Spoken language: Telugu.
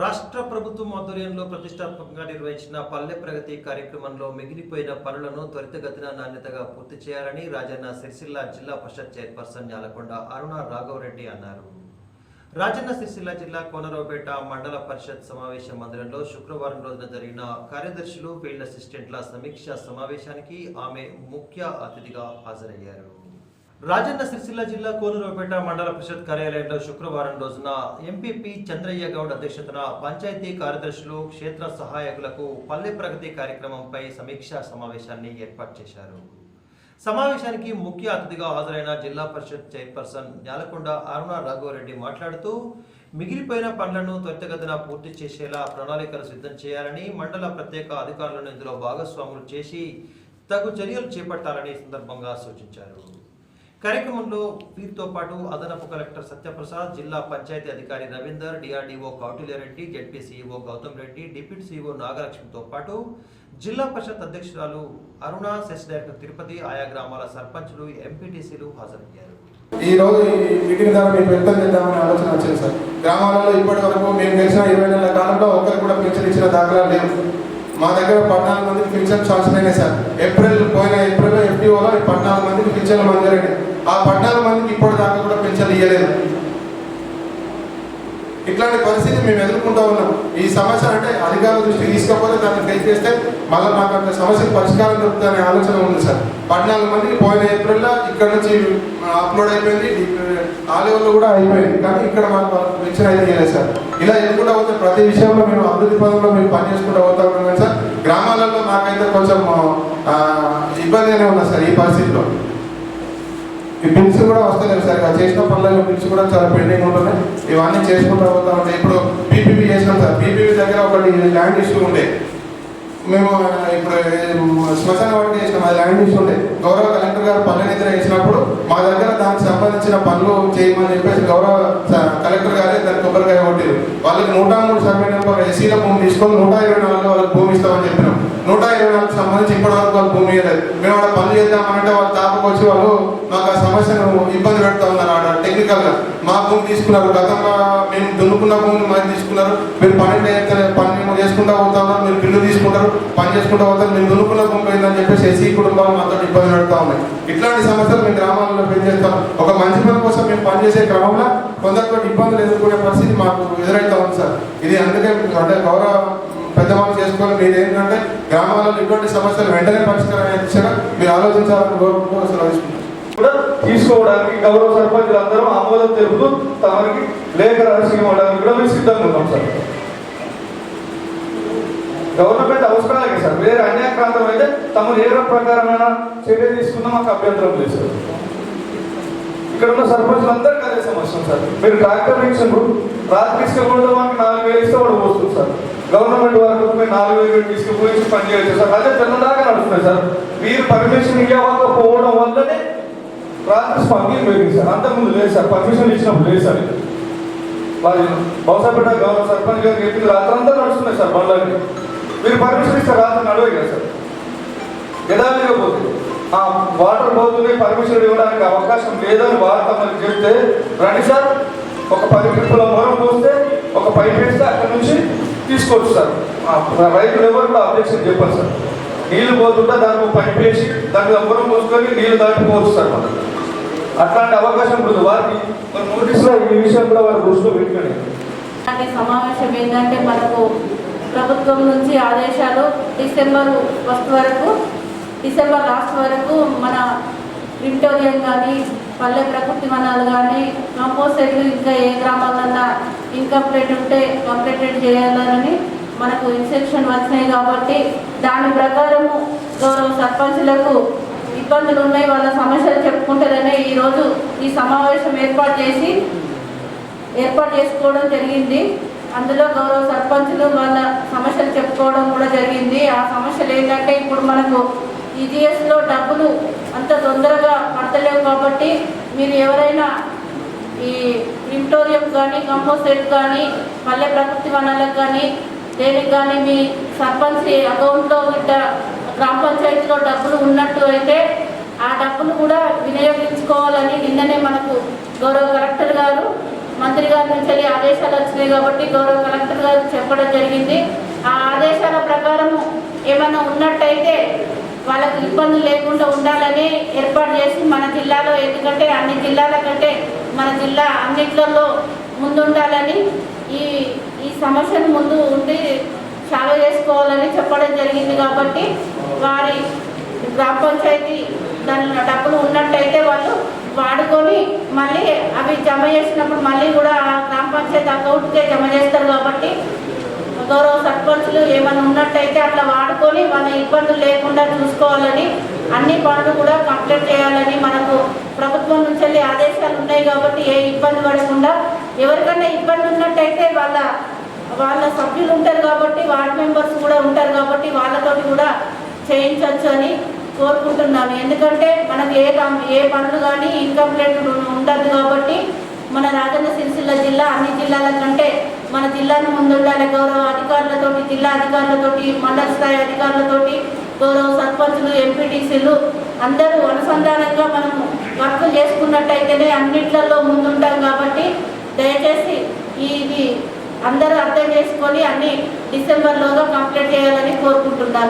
రాష్ట్ర ప్రభుత్వం ఆధ్వర్యంలో ప్రతిష్టాత్మకంగా నిర్వహించిన పల్లె ప్రగతి కార్యక్రమంలో మిగిలిపోయిన పనులను త్వరితగతిన నాణ్యతగా పూర్తి చేయాలని రాజన్న సిరిసిల్ల జిల్లా పరిషత్ చైర్పర్సన్ యాలకొండ అరుణ రాఘవరెడ్డి అన్నారు. రాజన్న సిరిసిల్ల జిల్లా కోనరావుపేట మండల పరిషత్ సమావేశ మందిరంలో శుక్రవారం రోజున జరిగిన కార్యదర్శులు ఫీల్డ్ అసిస్టెంట్ల సమీక్ష సమావేశానికి ఆమె ముఖ్య అతిథిగా హాజరయ్యారు. రాజన్న సిరిసిల్ల జిల్లా కోనూరుపేట మండల పరిషత్ కార్యాలయంలో శుక్రవారం రోజున ఎంపీపీ చంద్రయ్య గౌడ్ అధ్యక్షతన పంచాయతీ కార్యదర్శులు క్షేత్ర సహాయకులకు పల్లె ప్రగతి కార్యక్రమంపై సమీక్షా సమావేశాన్ని ఏర్పాటు చేశారు. సమావేశానికి ముఖ్య అతిథిగా హాజరైన జిల్లా పరిషత్ చైర్పర్సన్ న్యాలకొండ అరుణ రాఘవరెడ్డి మాట్లాడుతూ మిగిలిపోయిన పనులను త్వరితగతిన పూర్తి చేసేలా ప్రణాళికలు సిద్ధం చేయాలని మండల ప్రత్యేక అధికారులను ఇందులో భాగస్వాములు చేసి తగు చర్యలు చేపట్టాలని సందర్భంగా సూచించారు. కార్యక్రమంలో వీరితో పాటు అదనపు కలెక్టర్ సత్యప్రసాద్ జిల్లా పంచాయతీ అధికారి Ravinder DRDO Kautilya Reddy ZP CEO Gautam Reddy deputy CEO నాగలక్ష్మితో పాటు జిల్లా పరిషత్ అధ్యక్షురాలు అరుణ సెస్ డైరెక్టర్ తిరుపతి ఆయా గ్రామాల సర్పంచులు ఎంపీటీసీలు హాజరయ్యారు. ఈ రోజు ఈ మీటింగ్ ద్వారా మేము వ్యక్తం చేద్దామని ఆలోచన వచ్చింది సార్. గ్రామాలలో ఇప్పటి వరకు మేము తెలిసిన ఇరవై నెలల కాలంలో ఒక్కరు కూడా పెన్షన్ ఇచ్చిన దాఖలా లేవు. మా దగ్గర పద్నాలుగు మందికి పెన్షన్ శాంక్షన్ అయినాయి సార్. ఏప్రిల్ పోయిన ఏప్రిల్ ఎఫ్టీఓలో పద్నాలుగు మంది పింఛన్లు మంజూరైనాయి ఆ పద్నాలుగు మందికి ఇప్పటి దాకా కూడా పింఛన్లు ఇవ్వలేదు ఇట్లాంటి పరిస్థితి మేము ఎదుర్కొంటూ ఉన్నాం. ఈ సమస్య అంటే అధికారుల దృష్టికి తీసుకపోతే దాన్ని ఫేస్ చేస్తే మళ్ళీ మాకు అంత సమస్యకు పరిష్కారం దొరుకుతుందనే ఆలోచన ఉంది సార్. పద్నాలుగు మందికి పోయిన ఏప్రిల్లో ఇక్కడ నుంచి అప్లోడ్ అయిపోయింది. ఆలయంలో కూడా అయిపోయింది. కానీ ఇక్కడ మాకు మెచ్చిన అయితే ఇవ్వలేదు సార్. ఇలా ఎదుర్కొంటూ పోతే ప్రతి విషయంలో మేము అభివృద్ధి పదంలో మేము పనిచేసుకుంటూ పోతా ఉన్నాం సార్. గ్రామాలలో మాకైతే కొంచెం ఇబ్బంది ఇబ్బందిగానే ఉన్నా సార్ ఈ పరిస్థితిలో. ఈ బిల్స్ కూడా వస్తలేవు సార్? చేసిన పనులలో బిల్స్ కూడా చాలా పెండింగ్ ఉంటున్నాయి. ఇవన్నీ చేసుకుంటూ పోతా ఉంటాయి ఇప్పుడు పీపీపీ చేసినాం సార్. పీపీపీ దగ్గర ఒకటి ల్యాండ్ ఇష్యూ ఉండే. మేము ఇప్పుడు శ్మశాన వాటికి చేసినాం. అది ల్యాండ్ ఇష్యూ ఉండే. గౌరవ కలెక్టర్ గారు పల్లె నిద్ర చేసినప్పుడు మా దగ్గర దానికి సంబంధించిన పనులు చేయమని చెప్పేసి గౌరవ కలెక్టర్ గారే దాని కొబ్బరికాయ కొట్టారు. వాళ్ళకి నూట మూడు సర్వే నెంబర్ ఎస్సీల భూమి తీసుకొని నూట ఇరవై నాలుగు వాళ్ళకి భూమి ఇస్తామని చెప్పినాం. నూట ఇరవై నాలుగు సంబంధించి ఇప్పటి వరకు వాళ్ళు భూమి ఇవ్వలేదు మేము అక్కడ పనులు చేద్దామంటే వాళ్ళు తాపకు వచ్చి వాళ్ళు మాకు ఆ సమస్యను ఇబ్బంది పెడతా ఉన్నారు ఆడ టెక్నికల్గా. మా భూమి తీసుకున్నారు. గతంలో మేము దున్నుకున్న భూమిని మరి తీసుకున్నారు. మీరు పని పని ఏమో చేసుకుంటా పోతా ఉన్నారు. మీరు బిల్లు తీసుకుంటారు. పని చేసుకుంటా పోతారు మీరు దున్నుకున్న భూమి ఏందని చెప్పేసి ఎస్సీ కుటుంబాలు మాతో ఇబ్బంది పెడతా ఉన్నాయి. ఇట్లాంటి సమస్యలు మేము గ్రామాలలో ఫేస్ చేస్తాం. ఒక మంచి పని కోసం మేము పనిచేసే క్రమంలో కొందరితో ఇబ్బందులు ఎదుర్కొనే పరిస్థితి మాకు ఎదురవుతా ఉంది సార్. ఇది అందుకే అంటే గౌరవ పెద్దవాళ్ళు చేసుకోవాలి. మీరు ఏంటంటే గ్రామాలలో ఇటువంటి సమస్యలు వెంటనే పరిష్కారం అయ్యే మీరు ఆలోచించాలని కోరుకుంటూ సెలవు కూడా తీసుకోవడానికి గౌరవ సర్పంచులు అందరూ ఆమోదం తెలుపుతూ తమకి లేఖ రహస్యం ఇవ్వడానికి కూడా మేము సిద్ధంగా ఉన్నాం సార్. గవర్నమెంట్ అవసరాలకే సార్ వేరే అన్యాక్రాంతం అయితే తమ ఏ ప్రకారమైన చర్య తీసుకుందాం మాకు అభ్యంతరం లేదు సార్. ఇక్కడ ఉన్న సర్పంచులు అందరికీ అదే సమస్య సార్. మీరు ట్రాక్టర్ ఇచ్చినప్పుడు రాత్రి తీసుకపోతే మాకు నాలుగు వేలు ఇస్తే వాడు పోస్తుంది సార్. గవర్నమెంట్ వరకు నాలుగు వేలు తీసుకుపోయి పనిచేయచ్చు సార్ అదే పెద్దదాకా నడుస్తుంది సార్. మీరు పర్మిషన్ ఇవ్వకపోవడం వల్లనే రాత్రి స్పందింగ్ పెరిగింది సార్. అంతకుముందు లేదు సార్. పర్మిషన్ ఇచ్చినప్పుడు లేదు సార్ మరి బహుశాపేట బహుశా పెట్ట సర్పంచ్ గారు చెప్పింది రాత్రంతా నడుస్తున్నాయి సార్ బండ్లకి మీరు పర్మిషన్ ఇస్తే రాత్రి నడవే కదా సార్. యథావిధిగా పోతుంది ఆ వాటర్ పోతుంది పర్మిషన్ ఇవ్వడానికి అవకాశం లేదని వాడతామని చెప్తే రండి సార్. ఒక పది ట్రిప్పుల మొరం పోస్తే ఒక పైప్ వేస్తే అక్కడ నుంచి తీసుకోవచ్చు సార్. రైతులు ఎవరు కూడా అబ్జెక్షన్ చెప్పారు సార్. నీళ్ళు పోతుంటే దానికి ఒక పైప్ వేసి దానికి మొరం పోసుకొని నీళ్ళు దాటిపోవచ్చు సార్ మనం. అట్లాంటి అవకాశం ఉంటుంది వారికి మన నోటీసులో ఈ విషయం కూడా వారి దృష్టిలో పెట్టుకోండి సమావేశం ఏంటంటే మనకు ప్రభుత్వం నుంచి ఆదేశాలు డిసెంబర్ ఫస్ట్ వరకు డిసెంబర్ లాస్ట్ వరకు మన ప్రింటోరియం కానీ పల్లె ప్రకృతి వనాలు కానీ కంపోసైట్లు ఇంకా ఏ గ్రామాలన్నా ఇన్కంప్లీట్ ఉంటే కంప్లీటెడ్ చేయాలని మనకు ఇన్స్ట్రక్షన్ వచ్చినాయి కాబట్టి దాని ప్రకారము గౌరవ సర్పంచులకు ఇబ్బందులు ఉన్నాయి వాళ్ళ సమస్యలు చెప్పుకుంటారనే ఈరోజు ఈ సమావేశం ఏర్పాటు చేసి ఏర్పాటు చేసుకోవడం జరిగింది. అందులో గౌరవ సర్పంచులు వాళ్ళ సమస్యలు చెప్పుకోవడం కూడా జరిగింది. ఆ సమస్యలు ఏంటంటే ఇప్పుడు మనకు ఈజీఎస్లో డబ్బులు అంత తొందరగా పడతలేవు కాబట్టి మీరు ఎవరైనా ఈ క్రిమిటోరియం కానీ కంపోస్టేట్ కానీ మళ్ళీ ప్రకృతి వనాలకు కానీ దేనికి కానీ మీ సర్పంచ్ అకౌంట్లో గిట్ట గ్రామ పంచాయతీలో డబ్బులు ఉన్నట్టు అయితే ఆ డబ్బులు కూడా వినియోగించుకోవాలని నిన్ననే మనకు గౌరవ కలెక్టర్ గారు మంత్రి గారి నుంచి వెళ్ళి ఆదేశాలు వచ్చినాయి కాబట్టి గౌరవ కలెక్టర్ గారు చెప్పడం జరిగింది. ఆ ఆదేశాల ప్రకారం ఏమైనా ఉన్నట్టయితే వాళ్ళకి ఇబ్బందులు లేకుండా ఉండాలని ఏర్పాటు చేసి మన జిల్లాలో ఎందుకంటే అన్ని జిల్లాల కంటే మన జిల్లా అన్నిట్లలో ముందుండాలని ఈ ఈ సమస్యను ముందు ఉండి సాల్వ్ చేసుకోవాలని చెప్పడం జరిగింది కాబట్టి వారి గ్రామ పంచాయతీ దాని డబ్బులు ఉన్నట్టయితే వాళ్ళు వాడుకొని మళ్ళీ అవి జమ చేసినప్పుడు మళ్ళీ కూడా ఆ గ్రామ పంచాయతీ అకౌంట్కే జమ చేస్తారు కాబట్టి గౌరవ ఖర్చులు ఏమైనా ఉన్నట్టయితే అట్లా వాడుకొని వాళ్ళ ఇబ్బందులు లేకుండా చూసుకోవాలని అన్ని పనులు కూడా కంప్లీట్ చేయాలని మనకు ప్రభుత్వం నుంచి వెళ్ళి ఆదేశాలు ఉన్నాయి కాబట్టి ఏ ఇబ్బంది పడకుండా ఎవరికైనా ఇబ్బంది ఉన్నట్టయితే వాళ్ళ వాళ్ళ సభ్యులు ఉంటారు కాబట్టి వార్డ్ మెంబర్స్ కూడా ఉంటారు కాబట్టి వాళ్ళతోటి కూడా చేయించవచ్చు అని కోరుకుంటున్నాను ఎందుకంటే మనకు ఏ ఏ పనులు కానీ ఇన్కంప్లీట్ ఉండదు కాబట్టి మన రాజన్న సిరిసిల్ల జిల్లా అన్ని జిల్లాల కంటే మన జిల్లాను ముందుండాలి. గౌరవ అధికారులతోటి జిల్లా అధికారులతోటి మండల స్థాయి అధికారులతోటి గౌరవ సర్పంచులు ఎంపీటీసీలు అందరూ అనుసంధానంగా మనము వర్క్ చేసుకున్నట్టయితేనే అన్నిట్లలో ముందుంటాం కాబట్టి దయచేసి ఇది అందరూ అర్థం చేసుకొని అన్ని డిసెంబర్లోగా కంప్లీట్ చేయాలని కోరుకుంటున్నాను.